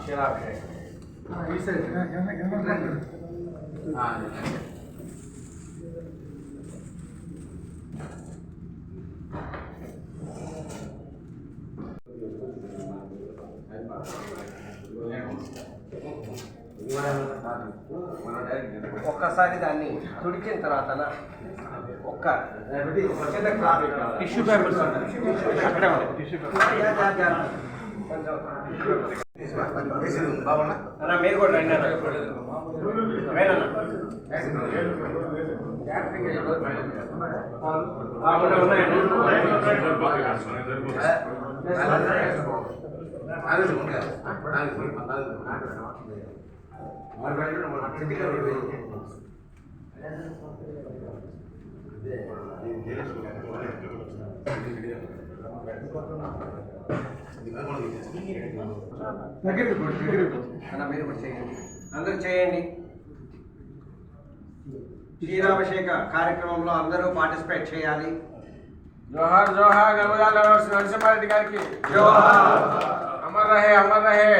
క్షీరాభిషేకం ఈ సైడ్ ఏమన్నా ఆ, ఒక్కసారి దాన్ని తుడిచిన తర్వాత ఒక్క చిన్న క్లాత్ టిష్యూ పేపర్స్ అక్కడే ఉంది టిష్యూ అన్న మీరు కూడా రండి అన్న మీరు చేయండి అందరూ చేయండి. క్షీరాభిషేక కార్యక్రమంలో అందరూ పార్టిసిపేట్ చేయాలి. జోహార్ జోహార్ గంగాల నరసింహారెడ్డి గారికి. జోహార్. అమర్ రహే అమర్ రహే.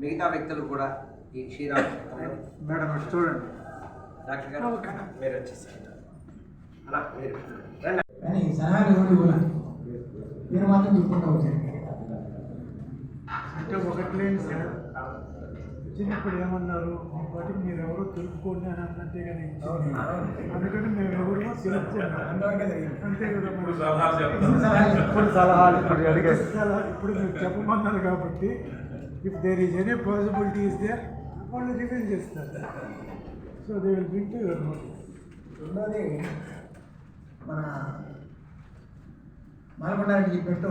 మిగతా వ్యక్తులు కూడా ఈ క్షీరాభిషేకంలో మేడం చూడండి. డాక్టర్ గారు మీరు వచ్చేసారు అలా మీరు. రండి. సలహాలు ఎవరు ఇవ్వాలి మీరు మాత్రం చెప్పుకుంటూ వచ్చారు అంటే ఒకటి లేని సార్. చిన్నప్పుడు ఏమన్నారు? పాటికి మీరు ఎవరో తెలుపుకోండి అని అన్నట్టే కానీ అందుకని మేము ఎవరు తెలుపుకోండి ఇప్పుడు మరి. ఇప్పుడు చెప్పమన్నారు కాబట్టి if there is any possibility is there వాళ్ళు రివీల్ చేస్తారు. So they will bring to your notice రెండోది మన మాలకొండారెడ్డి చెప్పినట్టు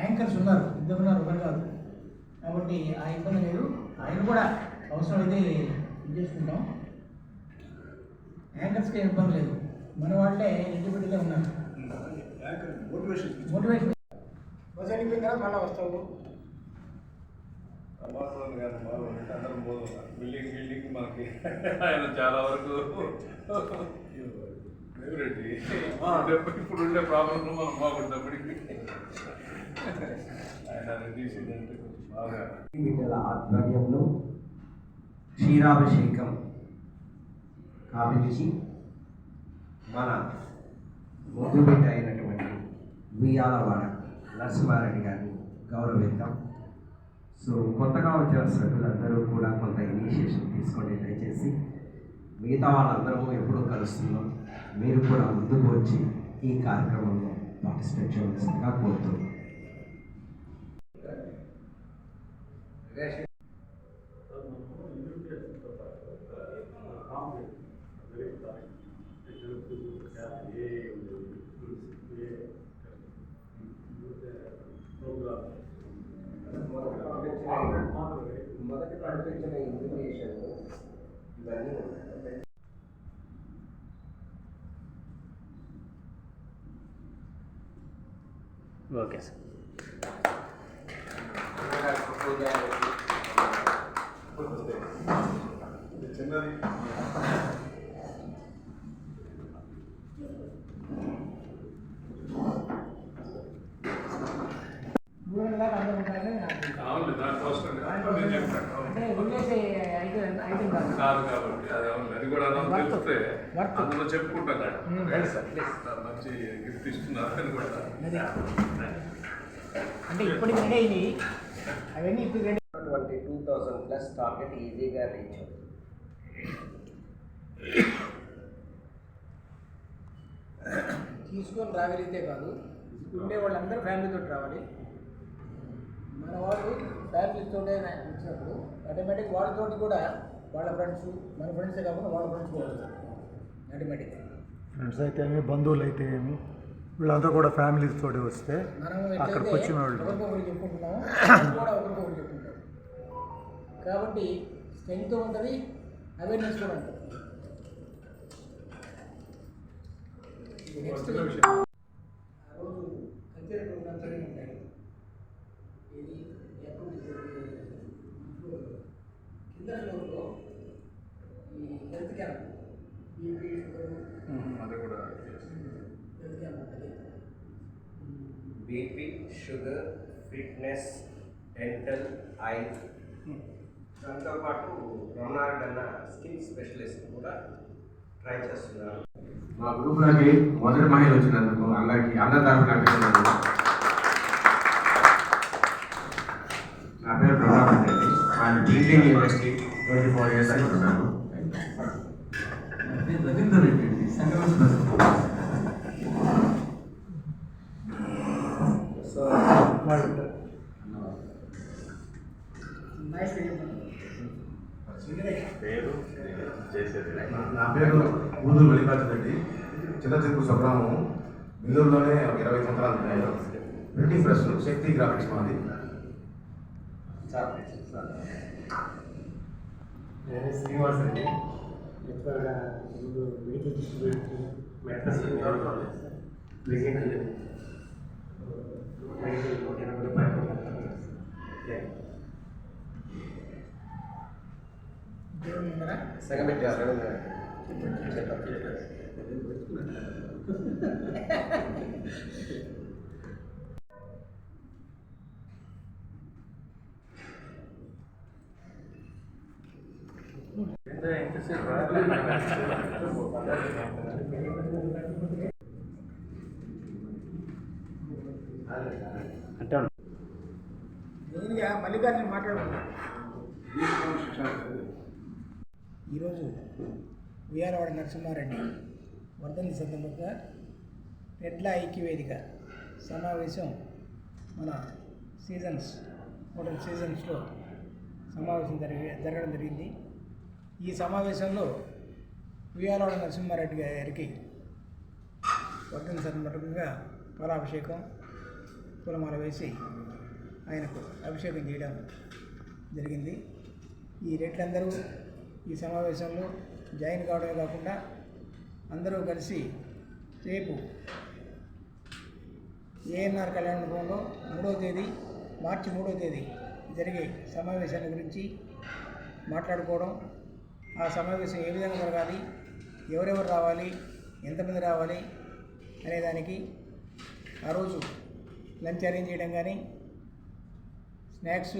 యాంకర్స్ ఉన్నారు ఇద్దరు ఉన్నారు ఒకరు కాదు. కాబట్టి ఆ ఇబ్బంది లేదు. ఆయన కూడా అవసరమైతే ఇది చేసుకుంటాం. యాంకర్స్కి ఏం ఇబ్బంది లేదు. మన వాళ్ళే ఇండిపెండెంట్గా ఉన్నారు. మోటివేషన్ మోటివేషన్ బస్ అయిపోయిన తర్వాత మళ్ళీ వస్తావు బిల్డింగ్ బిల్డింగ్ మనకి. ఆయన చాలా వరకు. ఇప్పుడు ఉండే ప్రాబ్లమ్ మనం ఆయన తీసిందంటే బాగా. ఆధ్వర్యంలో క్షీరాభిషేకం కావించి మన ముద్దు బిడ్డ అయినటువంటి ఉయ్యాలవాడ నరసింహారెడ్డి గారిని గౌరవిద్దాం. సో కొత్తగా వచ్చిన సభ్యులందరూ కూడా కొంత ఇనిషియేషన్ తీసుకోండి దయచేసి. మిగతా వాళ్ళందరూ ఎప్పుడూ కలుస్తున్నాం. మీరు కూడా ముందుకు వచ్చి ఈ కార్యక్రమంలో పార్టిసిపేట్ చేయవలసిందిగా కోరుతుంది మొదటి పంపించిన ఇన్విటేషన్ ఇవన్నీ ఓకే సార్ చిన్నది కాదు కాబట్టి అది కూడా. తెలిస్తే. అందులో చెప్పుకుంటాం కదా. మంచి గిఫ్ట్ ఇస్తున్నారు అని కూడా. అంటే ఇప్పటికి రెడీ అవన్నీ ఇప్పుడు ready twenty two thousand plus target ఈజీగా రీచ్ అవుతుంది. తీసుకొని రాగలిగితే కాదు ఉండే వాళ్ళందరూ ఫ్యామిలీతో రావాలి. మన వాళ్ళు ఫ్యామిలీతోనే వచ్చినప్పుడు ఆటోమేటిక్ వాళ్ళతోటి కూడా వాళ్ళ ఫ్రెండ్స్ మన ఫ్రెండ్సే కాకుండా వాళ్ళ ఫ్రెండ్స్ కూడా వస్తారు ఆటోమేటిక్ ఫ్రెండ్స్ అయితే ఏమి బంధువులు అయితే ఏమి వీళ్ళంతా కూడా ఫ్యామిలీస్ తోటి వస్తే మనం అక్కడికి వచ్చిన వాళ్ళు. కాబట్టి స్ట్రెంగ్త్ ఉంటుంది అవేర్నెస్ కూడా ఉంటుంది. నెక్స్ట్ ఆ రోజు కల్చరల్ ప్రోగ్రామ్స్ అన్నీ ఉంటాయి ఇది ఎప్పుడు కింద ఫ్లోర్లో ఈ హెల్త్ క్యాంప్ బీపీ షుగర్ అది కూడా హెల్త్ క్యాంప్ ఉంటుంది BP sugar fitness dental eye. దాంతోపాటు రమణారెడ్డి అన్న స్కిన్ స్పెషలిస్ట్ కూడా ట్రై చేస్తున్నారు. మా గ్రూప్లోకి మొదటి మహిళ వచ్చినందుకు అందరికి అందరి తరఫున అభినందనలు. నా పేరు ప్రభాకర్ రెడ్డి ఆయన printing industry twenty four years అయిపోతున్నాను రవీందర్ రెడ్డి అండి సంగమేశ్వర సో నైస్ నా పేరు ఊదూరు మల్లికార్జున రెడ్డి చిన్న చిరుకు స్వగ్రామం బిల్లూరులోనే ఒక ఇరవై సంవత్సరాలు ఉన్నాయి ప్రింటింగ్ ప్రెస్ శక్తి గ్రాఫిక్స్ మాది. నేను శ్రీనివాస్ ముందు మెడికల్ డిస్ట్రిబ్యూట్ మెట్రస్ ప్రెసిడెంట్ మెడికల్ సెకండ్ పెట్టారు మెయిన్గా మల్లికార్జున మాట్లాడుకున్నాను ఈరోజు విఆర్వాడ నరసింహారెడ్డి వర్ధంతి సందర్భంగా రెడ్ల ఐక్యవేదిక సమావేశం మన సీజన్స్ హోటల్ సీజన్స్లో సమావేశం జరిగి జరగడం జరిగింది. ఈ సమావేశంలో ఉయ్యాలవాడ నరసింహారెడ్డి గారికి వర్ధన సందర్భంగా పాలాభిషేకం పూలమాల వేసి ఆయనకు అభిషేకం చేయడం జరిగింది. ఈ రెడ్లందరూ ఈ సమావేశంలో జాయిన్ కావడమే కాకుండా అందరూ కలిసి రేపు ఏఎన్ఆర్ కళ్యాణ మండపంలో మూడవ తేదీ మార్చి మూడో తేదీ జరిగే సమావేశాల గురించి మాట్లాడుకోవడం. ఆ సమావేశం ఏ విధంగా జరగాలి ఎవరెవరు రావాలి ఎంతమంది రావాలి అనేదానికి ఆ రోజు లంచ్ అరేంజ్ చేయడం కానీ స్నాక్స్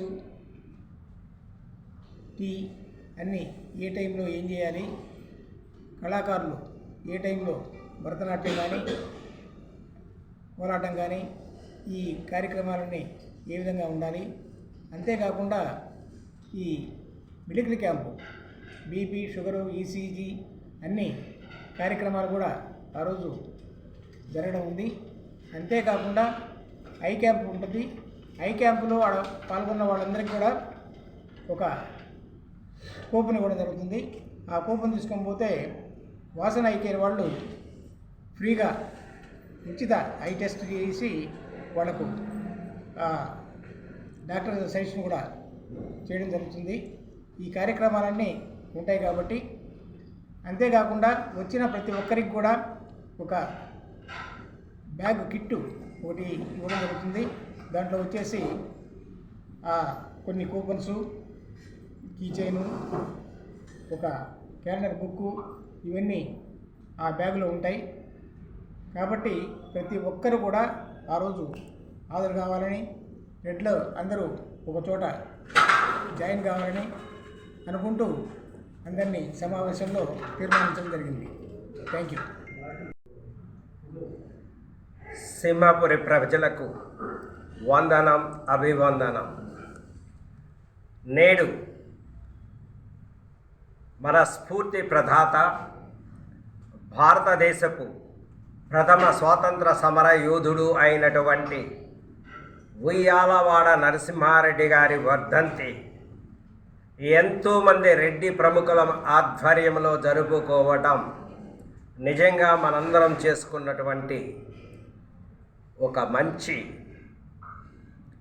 టీ అన్నీ ఏ టైంలో ఏం చేయాలి కళాకారులు ఏ టైంలో భరతనాట్యం కానీ కోలాటం కానీ ఈ కార్యక్రమాలన్నీ ఏ విధంగా ఉండాలి? అంతేకాకుండా ఈ medical camp BP sugar ECG అన్ని కార్యక్రమాలు కూడా ఆ రోజు జరగడం ఉంది. అంతేకాకుండా ఐ క్యాంప్ ఉంటుంది. ఐ క్యాంపులో పాల్గొన్న వాళ్ళందరికీ కూడా ఒక కూపన్ ఇవ్వడం జరుగుతుంది. ఆ కూపన్ తీసుకొని పోతే వాసన ఐకేర్ వాళ్ళు ఫ్రీగా ఉచిత ఐ టెస్ట్ చేసి వాళ్ళకు డాక్టర్ సజెషన్ కూడా చేయడం జరుగుతుంది. ఈ కార్యక్రమాలన్నీ ఉంటాయి కాబట్టి అంతేకాకుండా వచ్చిన ప్రతి ఒక్కరికి కూడా ఒక బ్యాగ్ కిట్టు ఒకటి ఇవ్వడం జరుగుతుంది. దాంట్లో వచ్చేసి కొన్ని కూపన్స్ కీ చైను ఒక క్యాలెండర్ బుక్కు ఇవన్నీ ఆ బ్యాగులో ఉంటాయి. కాబట్టి ప్రతి ఒక్కరు కూడా ఆ రోజు హాజరు కావాలని రెడ్లో అందరూ ఒక చోట జాయిన్ కావాలని అనుకుంటూ అందరినీ సమావేశంలో తీర్మానించడం జరిగింది. Thank you. సింహాపురి ప్రజలకు వందనం అభివందనం. నేడు మన స్ఫూర్తి ప్రదాత భారతదేశపు ప్రథమ స్వాతంత్ర సమర యోధుడు అయినటువంటి ఉయ్యాలవాడ నరసింహారెడ్డి గారి వర్ధంతి ఎంతోమంది రెడ్డి ప్రముఖుల ఆధ్వర్యంలో జరుపుకోవటం నిజంగా మనందరం చేసుకున్నటువంటి ఒక మంచి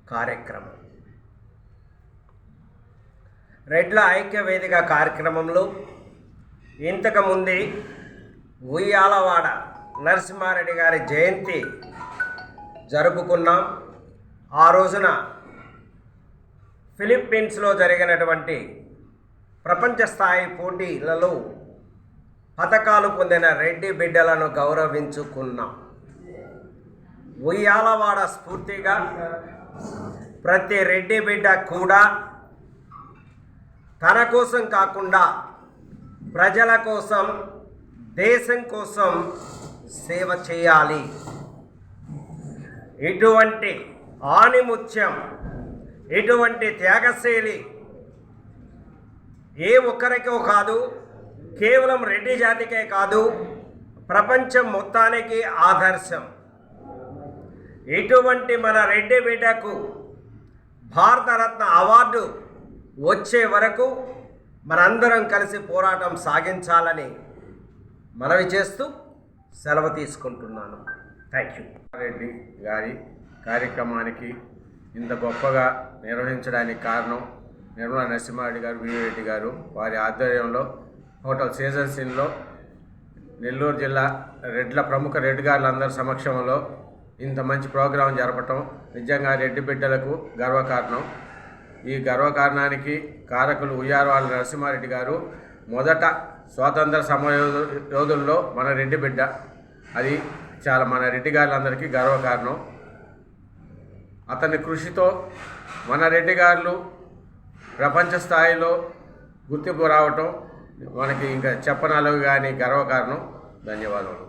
కార్యక్రమం. రెడ్ల ఐక్య వేదిక కార్యక్రమంలో ఇంతకుముందే ఉయ్యాలవాడ నరసింహారెడ్డి గారి జయంతి జరుపుకున్నాం. ఆ రోజున ఫిలిప్పీన్స్లో జరిగినటువంటి ప్రపంచ స్థాయి పోటీలలో పథకాలు పొందిన రెడ్డి బిడ్డలను గౌరవించుకున్నాం. ఉయ్యాలవాడ స్ఫూర్తిగా ప్రతి రెడ్డి బిడ్డ కూడా తన కోసం కాకుండా ప్రజల కోసం దేశం కోసం సేవ చేయాలి. ఇటువంటి ఆణిముత్యం ఇటువంటి త్యాగశైలి ఏ ఒక్కరికో కాదు కేవలం రెడ్డి జాతికే కాదు ప్రపంచం మొత్తానికి ఆదర్శం. ఇటువంటి మన రెడ్డి బిడ్డకు భారతరత్న అవార్డు వచ్చే వరకు మనందరం కలిసి పోరాటం సాగించాలని మనవి చేస్తూ సెలవు తీసుకుంటున్నాను. థ్యాంక్ యూ రెడ్డి గారి కార్యక్రమానికి ఇంత గొప్పగా నిర్వహించడానికి కారణం నిర్మలా నరసింహారెడ్డి గారు వీరెడ్డి గారు. వారి ఆధ్వర్యంలో హోటల్ సీజన్ ఇన్లో నెల్లూరు జిల్లా రెడ్ల ప్రముఖ రెడ్డి గారులందరి సమక్షంలో ఇంత మంచి ప్రోగ్రాం జరపటం నిజంగా రెడ్డి బిడ్డలకు గర్వకారణం. ఈ గర్వకారణానికి కారకులు ఉయ్యారవాళ్ళ నరసింహారెడ్డి గారు మొదట స్వాతంత్ర సమర యోధుల్లో మన రెడ్డి బిడ్డ. అది చాలా మన రెడ్డి గారులందరికీ గర్వకారణం. అతని కృషితో మన రెడ్డి గారులు ప్రపంచ స్థాయిలో గుర్తింపు రావటం మనకి ఇంకా చెప్పనలవి కానీ గర్వకారణం. ధన్యవాదాలు